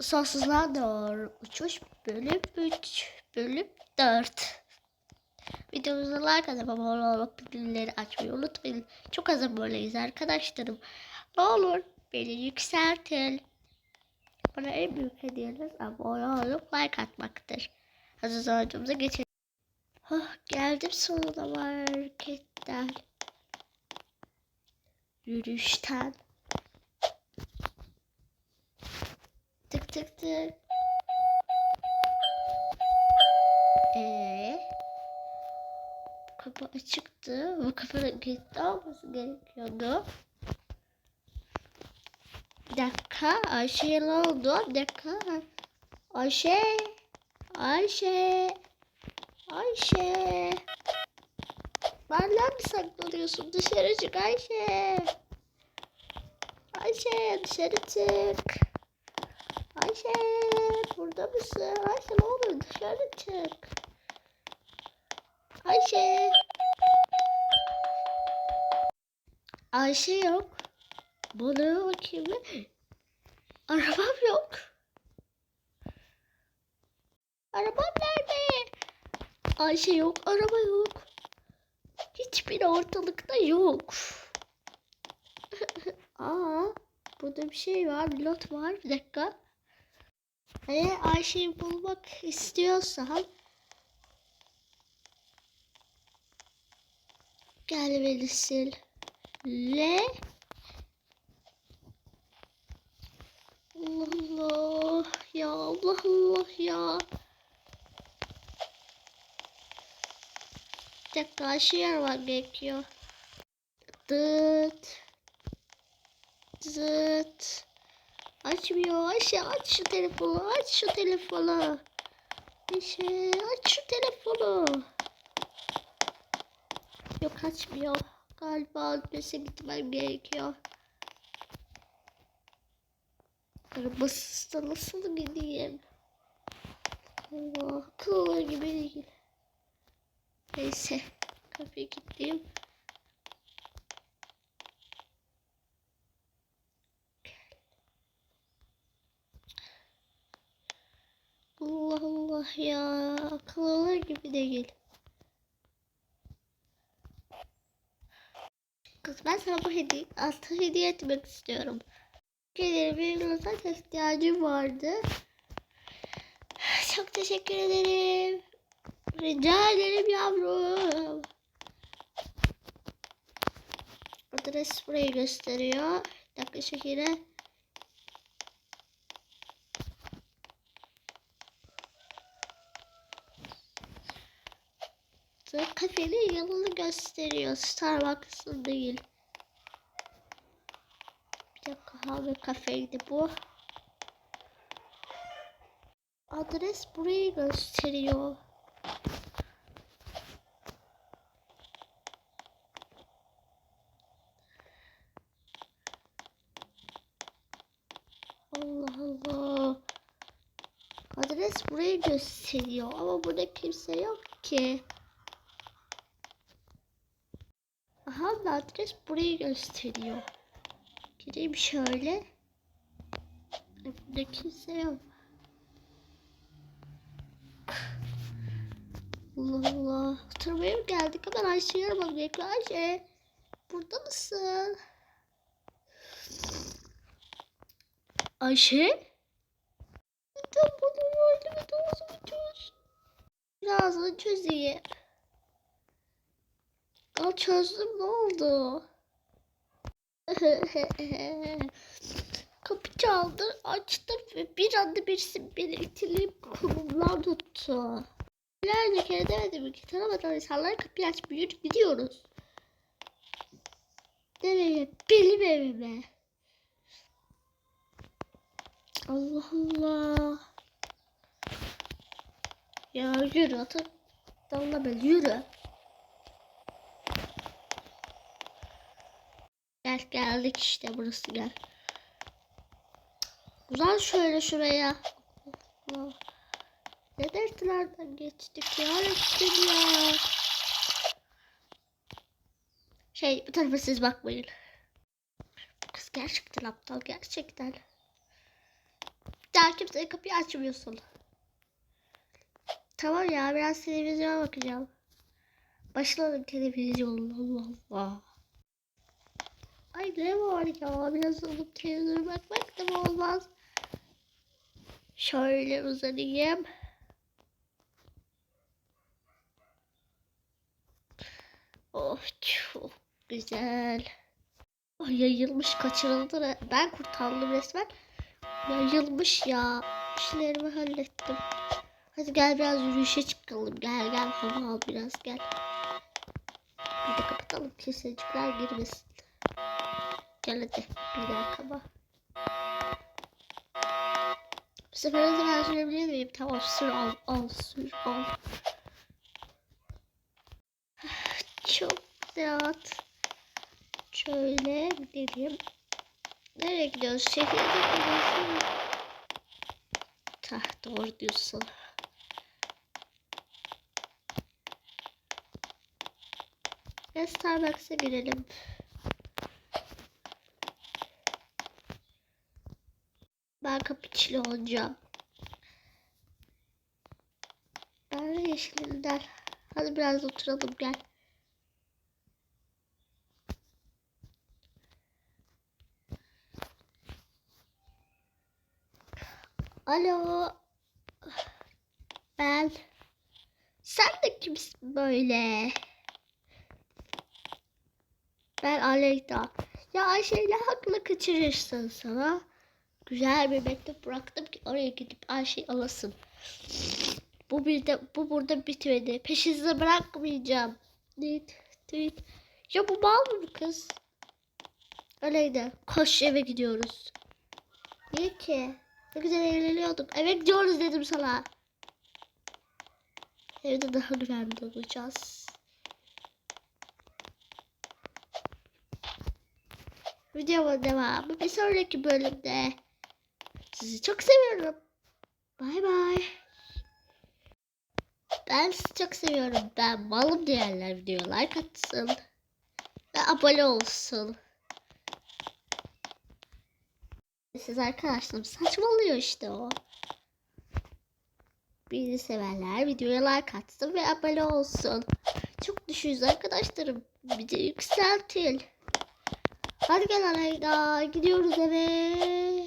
Sonsuzluğa doğru uçuş bölüm 3 bölüm 4. Videomuza like atıp abone olmak bildirimleri açmayı unutmayın. Çok az aboneyiz arkadaşlarım. Ne olur beni yükseltin. Bana en büyük hediyeniz abone olup like atmaktır. Hazır sonucumuza geçelim. Oh, geldim sonunda marketten. Yürüyüşten. Tık tık. Ee, kapı açıktı. Bu kapının kilitli olması gerekiyordu. Bir dakika. Ayşe'ye ne oldu? Bir dakika. Ayşe. Ayşe. Ayşe. Benden mi saklanıyorsun? Dışarı çık Ayşe. Ayşe dışarı çık. Ayşe burada mısın? Ayşe ne olur dışarı çık. Ayşe. Ayşe yok. Bana bakayım. Arabam yok. Arabam nerede? Ayşe yok, araba yok. Hiçbir ortalıkta yok. Aa, burada bir şey var, not var. Bir dakika. Eğer Ayşe'yi bulmak istiyorsan gel sil. Le Allah Allah ya Allah Allah ya. Dakika Ayşe'yi aramak gerekiyor. Dıt. Zıt. Açmıyor. Ayşe aç şu telefonu. Aç şu telefonu. Ayşe aç şu telefonu. Yok açmıyor. Galiba adrese gitmem gerekiyor. Arabasız da nasıl gideyim? Allah akıllı gibi değil. Neyse. Kapıyı kilitleyeyim. Allah ya. Akıllılar gibi değil. Kız ben sana bu hediye, aslında hediye etmek istiyorum. Ederim. Benim zaten ihtiyacım vardı. Çok teşekkür ederim. Rica ederim yavrum. Adres burayı gösteriyor. Bir dakika şekilde. Kafenin yanını gösteriyor. Starbucks'ın değil. Bir dakika kahve kafeydi bu. Adres burayı gösteriyor. Allah Allah. Adres burayı gösteriyor ama burada kimse yok ki. Adres burayı gösteriyor. Gireyim şöyle. Burada kimse yok. Allah Allah. Oturmaya mı geldik? Hemen Ayşe'yi aramam gerekiyor. Ayşe. Burada mısın? Ayşe? Bana yardım et ağzımı çöz. Birazını çözeyim. Al çözdüm ne oldu? Kapı çaldı açtım ve bir anda birisi beni itileyip kolumdan tuttu. Binlerce kere demedim ki tanımadan insanlara kapıyı açmıyor gidiyoruz. Nereye? Benim evime. Allah Allah. Ya yürü atın. Dalla ben yürü. Gel geldik işte burası gel. Uzan şöyle şuraya. Ne dertlerden geçtik ya Rabbim ya. Şey bu tarafa siz bakmayın. Kız gerçekten aptal gerçekten. daha kimseye kapıyı açmıyorsun. Tamam ya biraz televizyona bakacağım. Başladım televizyonla Allah Allah. Ne var ya biraz alıp televizyona bakmak da mı olmaz? Şöyle uzanayım. Oh çok güzel. Ay yayılmış kaçırıldı. Ben kurtardım resmen. Yayılmış ya. İşlerimi hallettim. Hadi gel biraz yürüyüşe çıkalım. Gel gel hava al biraz gel. Bir de kapatalım kimsecikler girmesin. Hadi bir dakika Bu sefer ben sürebilir miyim? Tamam sür al al sür al. Çok rahat. Şöyle gidelim. Nereye gidiyoruz? Şehirde gidiyoruz. Tah doğru diyorsun. Starbucks'a girelim. Ben cappuccino olacağım. Ben de yeşilinden. Hadi biraz oturalım gel. Alo. Ben. Sen de kimsin böyle? Ben Aleyda. Ya Ayşe'yle haklı kaçırırsın sana. Güzel bir mektup bıraktım ki oraya gidip Ayşe'yi alasın. Bu bir de bu burada bitmedi. Peşinize bırakmayacağım. Dit, dit. Ya bu mal mı bu kız? Aleyda koş eve gidiyoruz. Niye ki? Ne güzel eğleniyorduk. Eve gidiyoruz dedim sana. Evde daha güvenli olacağız. Videoma devamı bir sonraki bölümde. Sizi çok seviyorum. Bay bay. Ben sizi çok seviyorum. Ben malım diyenler videoya like atsın. Ve abone olsun. Siz arkadaşlarım saçmalıyor işte o. Bizi sevenler videoya like atsın ve abone olsun. Çok düşüyoruz arkadaşlarım. Bir de yükseltin. Hadi gel Aleyda. Gidiyoruz eve.